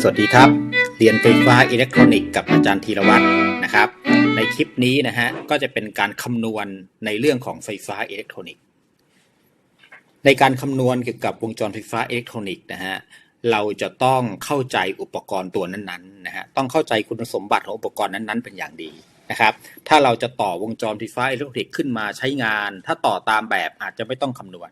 สวัสดีครับ เรียนไฟฟ้าอิเล็กทรอนิกส์กับอาจารย์ธีรวัตรนะครับ ในคลิปนี้นะฮะก็จะเป็นการคำนวณในเรื่องของไฟฟ้าอิเล็กทรอนิกส์ ในการคำนวณเกี่ยวกับวงจรไฟฟ้าอิเล็กทรอนิกส์นะฮะเราจะต้องเข้าใจอุปกรณ์ตัวนั้นๆนะฮะต้องเข้าใจคุณสมบัติของอุปกรณ์นั้นๆ เป็นอย่างดีนะครับ ถ้าเราจะต่อวงจรไฟฟ้าอิเล็กทรอนิกส์ขึ้นมาใช้งาน ถ้าต่อตามแบบอาจจะไม่ต้องคำนวณ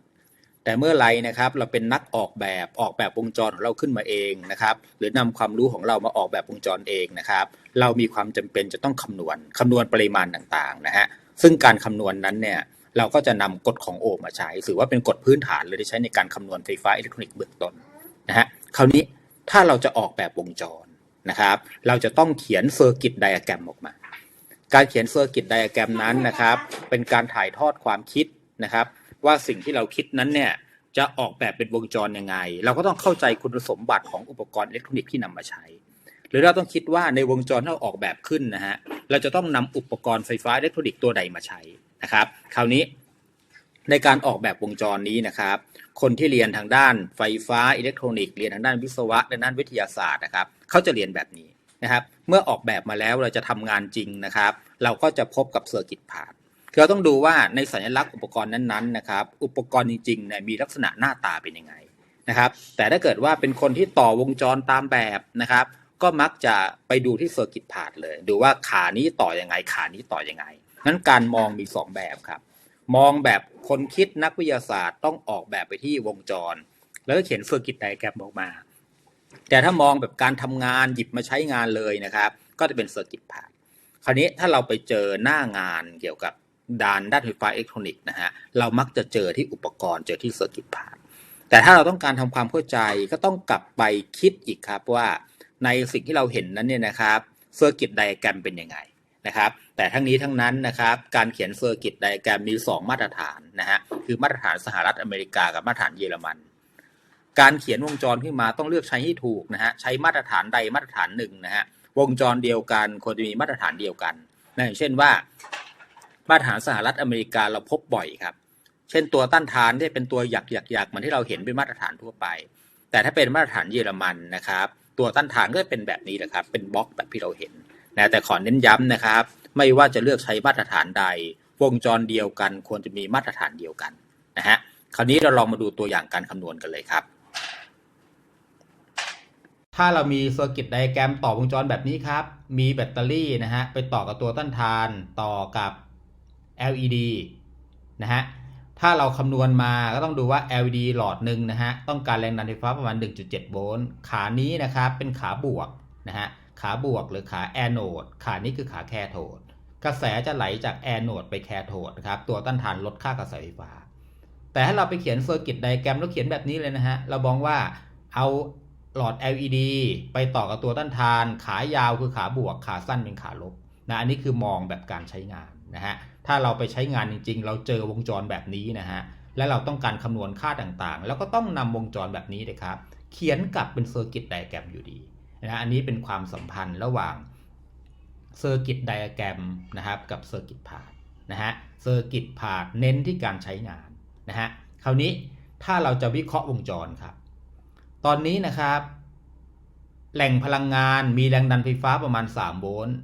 แต่เมื่อไรนะครับเราเป็นนักออกแบบออกแบบวงจรของเราขึ้นมาเองนะครับหรือนำความรู้ของเรามาออกแบบวงจรเองนะครับ เรามีความจำเป็นจะต้องคำนวณคำนวณปริมาณต่างๆนะฮะซึ่งการคำนวณนั้นเนี่ยเราก็จะนำกฎของโอห์มมาใช้ถือว่าเป็นกฎพื้นฐานเลยที่ใช้ในการคำนวณไฟฟ้าอิเล็กทรอนิกส์เบื้องต้นนะฮะคราวนี้ถ้าเราจะออกแบบวงจรนะครับ เราจะต้องเขียนเซอร์กิตไดอะแกรมออกมา การเขียนเซอร์กิตไดอะแกรมนั้นนะครับ เป็นการถ่ายทอดความคิดนะครับ ว่าสิ่งที่เราคิดนั้นเนี่ยจะออกแบบเป็นวงจรยังไง เราก็ต้องเข้าใจคุณสมบัติของอุปกรณ์อิเล็กทรอนิกส์ที่นำมาใช้ หรือเราต้องคิดว่าในวงจรที่เราออกแบบขึ้นนะฮะเราจะต้องนำอุปกรณ์ไฟฟ้าอิเล็กทรอนิกส์ตัวใดมาใช้นะครับ คราวนี้ในการออกแบบวงจรนี้นะครับ คนที่เรียนทางด้านไฟฟ้าอิเล็กทรอนิกส์เรียนทางด้านวิศวะและด้านวิทยาศาสตร์นะครับเขาจะเรียนแบบนี้นะครับ เมื่อออกแบบมาแล้วเราจะทำงานจริงนะครับ เราก็จะพบกับเซอร์กิตพาธ คือเราต้องดูว่าในสัญลักษณ์อุปกรณ์นั้นๆนะครับ อุปกรณ์จริงๆเนี่ยมีลักษณะหน้าตาเป็นยังไงนะครับ แต่ถ้าเกิดว่าเป็นคนที่ต่อวงจรตามแบบนะครับ ก็มักจะไปดูที่เซอร์กิตพาธเลย ดูว่าขานี้ต่อยังไง ขานี้ต่อยังไง นั้นการมองมีสองแบบครับ มองแบบคนคิดนักวิทยาศาสตร์ต้องออกแบบไปที่วงจร แล้วก็เขียนเซอร์กิตไดแกรมออกมา แต่ถ้ามองแบบการทำงานหยิบมาใช้งานเลยนะครับ ก็จะเป็นเซอร์กิตพาธคราวนี้ถ้าเราไปเจอหน้างานเกี่ยวกับ ด้านด้านไฟฟ้าอิเล็กทรอนิกส์นะฮะเรามักจะเจอที่อุปกรณ์เจอที่เซอร์กิตพาธแต่ถ้าเราต้องการทำความเข้าใจก็ต้องกลับไปคิดอีกครับว่าในสิ่งที่เราเห็นนั้นเนี่ยนะครับเซอร์กิตไดอะแกรมเป็นยังไงนะครับ แต่ทั้งนี้ทั้งนั้นนะครับ การเขียนเซอร์กิตไดอะแกรมมี 2 มาตรฐานนะฮะคือมาตรฐานสหรัฐอเมริกากับมาตรฐานเยอรมัน การเขียนวงจรขึ้นมาต้องเลือกใช้ให้ถูกนะฮะใช้มาตรฐานใดมาตรฐานหนึ่งนะฮะวงจรเดียวกันควรจะมีมาตรฐานเดียวกันนะอย่างเช่นว่า มาตรฐานสหรัฐอเมริกาเราพบบ่อยครับ เช่นตัวต้านทานที่เป็นตัวหยักหยักหยักเหมือนที่เราเห็นเป็นมาตรฐานทั่วไป แต่ถ้าเป็นมาตรฐานเยอรมันนะครับ ตัวต้านทานก็จะเป็นแบบนี้แหละครับ เป็นบล็อกแบบที่เราเห็นนะแต่ขอเน้นย้ำนะครับ ไม่ว่าจะเลือกใช้มาตรฐานใด วงจรเดียวกัน ควรจะมีมาตรฐานเดียวกันนะฮะคราวนี้เราลองมาดูตัวอย่างการคำนวณกันเลยครับ ถ้าเรามีเซอร์กิตไดแกรมต่อวงจรแบบนี้ครับ มีแบตเตอรี่นะฮะไปต่อกับตัวต้านทานต่อกับ LED นะฮะ ถ้าเราคำนวณมาก็ต้องดูว่า LED หลอดหนึ่งนะฮะ ต้องการแรงดันไฟฟ้าประมาณ 1.7 โวลต์ ขานี้นะครับเป็นขาบวกนะฮะ ขาบวกหรือขาแอนโนดขานี้คือขาแคโทด กระแสจะไหลจากแอนโนดไปแคโทดนะครับ ตัวต้านทานลดค่ากระแสไฟฟ้า แต่ถ้าเราไปเขียนเซอร์กิตไดแกรมแล้วเขียนแบบนี้เลยนะฮะ เราบอกว่าเอาหลอด LED ไปต่อกับตัวต้านทาน ขายาวคือขาบวก ขาสั้นเป็นขาลบ นะอันนี้คือมองแบบการใช้งานนะฮะถ้าเราไปใช้งานจริง ๆ เราเจอวงจรแบบนี้นะฮะและเราต้องการคำนวณค่าต่างๆ แล้วก็ต้องนำวงจรแบบนี้เลยครับเขียนกลับเป็นเซอร์กิตไดอะแกรมอยู่ดีนะอันนี้เป็นความสัมพันธ์ระหว่างเซอร์กิตไดอะแกรมนะครับกับเซอร์กิตพาธนะฮะเซอร์กิตพาธเน้นที่การใช้งานนะฮะคราวนี้ถ้าเราจะวิเคราะห์วงจรครับ ตอนนี้นะครับ แหล่งพลังงานมีแรงดันไฟฟ้าประมาณ 3 โวลต์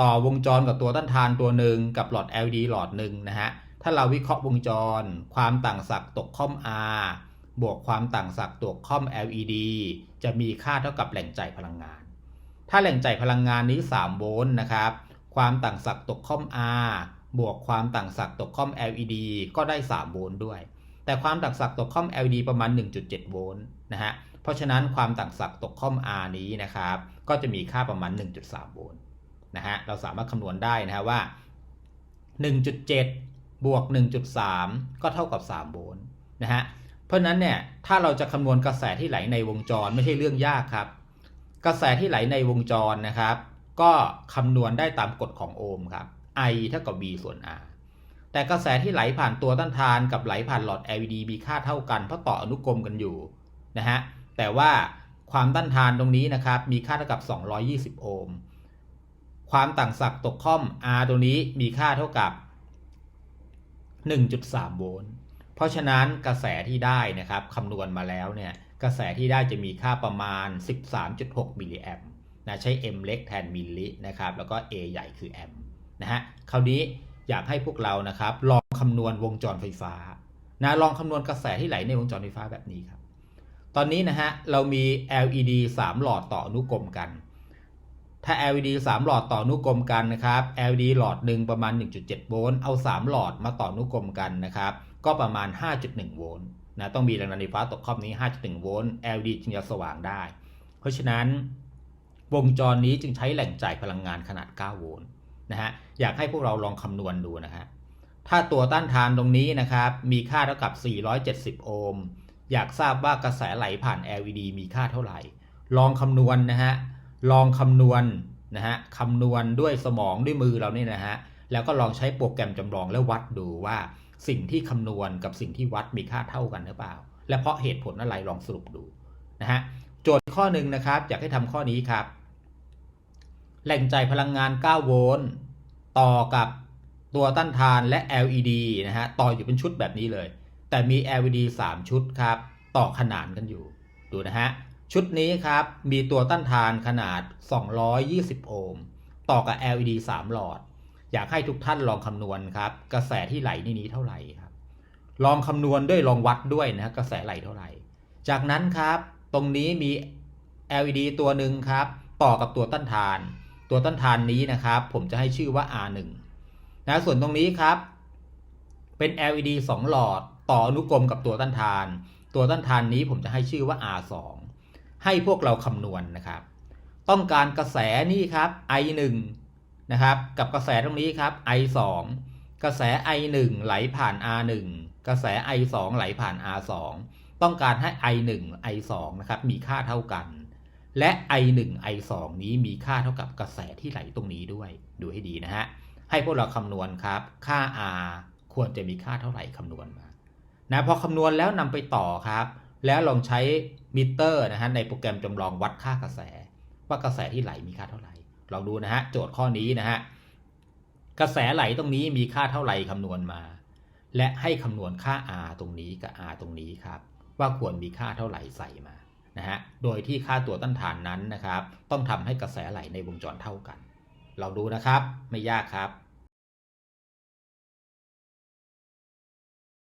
ต่อวงจรกับตัวต้านทานตัวหนึ่งกับหลอด LED หลอดหนึ่งนะฮะ ถ้าเราวิเคราะห์วงจร ความต่างศักย์ตกค่อม R บวกความต่างศักย์ตกค่อม LED จะมีค่าเท่ากับแหล่งจ่ายพลังงาน ถ้าแหล่งจ่ายพลังงานนี้ 3 โวลต์นะครับ ความต่างศักย์ตกค่อม R บวกความต่างศักย์ตกค่อม LED ก็ได้ 3 โวลต์ด้วย แต่ความต่างศักย์ตกค่อม LED ประมาณ 1.7 โวลต์นะฮะ เพราะฉะนั้นความต่างศักย์ตกค่อม R นี้นะครับ ก็จะมีค่าประมาณ 1.3 โวลต์ นะฮะเราสามารถคำนวณได้นะฮะว่า 1.7 บวก 1.3 ก็เท่ากับ 3 โวลต์นะฮะเพราะนั้นเนี่ยถ้าเราจะคำนวณกระแสที่ไหลในวงจรไม่ใช่เรื่องยากครับ กระแสที่ไหลในวงจรนะครับ ก็คำนวณได้ตามกฎของโอห์มครับ I เท่ากับ V ส่วน R แต่กระแสที่ไหลผ่านตัวต้านทานกับไหลผ่านหลอด LED มีค่าเท่ากันเพราะต่ออนุกรมกันอยู่นะฮะแต่ว่าความต้านทานตรงนี้นะครับมีค่าเท่ากับ 220 โอห์ม ความต่างศักย์ตกค่อม R ตัวนี้มีค่าเท่ากับ 1.3 โวลต์ เพราะฉะนั้นกระแสที่ได้นะครับคำนวณมาแล้วเนี่ยกระแสที่ได้จะมีค่าประมาณ 13.6 มิลลิแอมป์นะใช้ M เล็กแทนมิลลินะครับแล้วก็ A ใหญ่คือแอมป์นะฮะคราวนี้อยากให้พวกเรานะครับลองคำนวณวงจรไฟฟ้านะลองคำนวณกระแสที่ไหลในวงจรไฟฟ้าแบบนี้ครับ ตอนนี้นะฮะเรามี LED 3 หลอดต่ออนุกรมกัน ถ้า LED 3 หลอดต่อนุกรมกันนะครับ LED หลอดหนึ่งประมาณ 1.7 โวลต์ เอา 3 หลอดมาต่อนุกรมกันนะครับ ก็ประมาณ 5.1 โวลต์นะ ต้องมีแรงดันไฟฟ้าตกครอบนี้ 5.1 โวลต์ LED จึงจะสว่างได้ เพราะฉะนั้น วงจรนี้จึงใช้แหล่งจ่ายพลังงานขนาด 9 โวลต์นะฮะ อยากให้พวกเราลองคำนวณดูนะฮะ ถ้าตัวต้านทานตรงนี้นะครับ มีค่าเท่ากับ 470 โอห์ม อยากทราบว่ากระแสไหลผ่าน LED มีค่าเท่าไหร่ ลองคำนวณนะฮะ ลองคำนวณนะฮะคำนวณด้วยสมองด้วยมือเราเนี่ยนะฮะแล้วก็ลองใช้โปรแกรมจำลองแล้ววัดดูว่าสิ่งที่คำนวณกับสิ่งที่วัดมีค่าเท่ากันหรือเปล่า และเพราะเหตุผลอะไรลองสรุปดูนะฮะโจทย์ข้อหนึ่งนะครับอยากให้ทำข้อนี้ครับ แหล่งจ่ายพลังงาน 9 โวลต์ต่อกับตัวต้านทานและ LED นะฮะต่ออยู่เป็นชุดแบบนี้เลย แต่มี LED 3 ชุดครับ ต่อขนานกันอยู่ดูนะฮะ ชุดนี้ครับมีตัวต้านทานขนาด 220 โอห์ม ต่อกับ LED 3 หลอด อยากให้ทุกท่านลองคำนวณครับ กระแสที่ไหลในนี้เท่าไหร่ครับ ลองคำนวณด้วยลองวัดด้วยนะกระแสไหลเท่าไหร่ จากนั้นครับตรงนี้มี LED ตัวหนึ่งครับ ต่อกับตัวต้านทาน ตัวต้านทานนี้นะครับ ผมจะให้ชื่อว่า R1 นะส่วนตรงนี้ครับ เป็น LED 2 หลอด ต่ออนุกรมกับตัวต้านทาน ตัวต้านทานนี้ผมจะให้ชื่อว่า R2 ให้พวกเราคำนวณนะครับ ต้องการกระแสนี่ครับ I1 นะครับกับกระแสตรงนี้ครับ I2 กระแส I1 ไหลผ่าน R1 กระแส I2 ไหลผ่าน R2 ต้องการให้ I1 I2 นะครับมีค่าเท่ากัน และ I1 I2 นี้มีค่าเท่ากับกระแสที่ไหลตรงนี้ด้วยดูให้ดีนะฮะให้พวกเราคำนวณครับ ค่า R ควรจะมีค่าเท่าไหร่คำนวณมานะพอคำนวณแล้วนำไปต่อครับ แล้วลองใช้ มิเตอร์นะฮะในโปรแกรมจำลองวัดค่ากระแส ว่ากระแสที่ไหลมีค่าเท่าไหร่ลองดูนะฮะโจทย์ข้อนี้นะฮะกระแสไหลตรงนี้มีค่าเท่าไหร่คำนวณมา และให้คำนวณค่า R ตรงนี้กับ R ตรงนี้ครับ ว่าควรมีค่าเท่าไหร่ใส่มานะฮะโดยที่ค่าตัวต้านทานนั้นนะครับ ต้องทำให้กระแสไหลในวงจรเท่ากัน เราดูนะครับไม่ยากครับ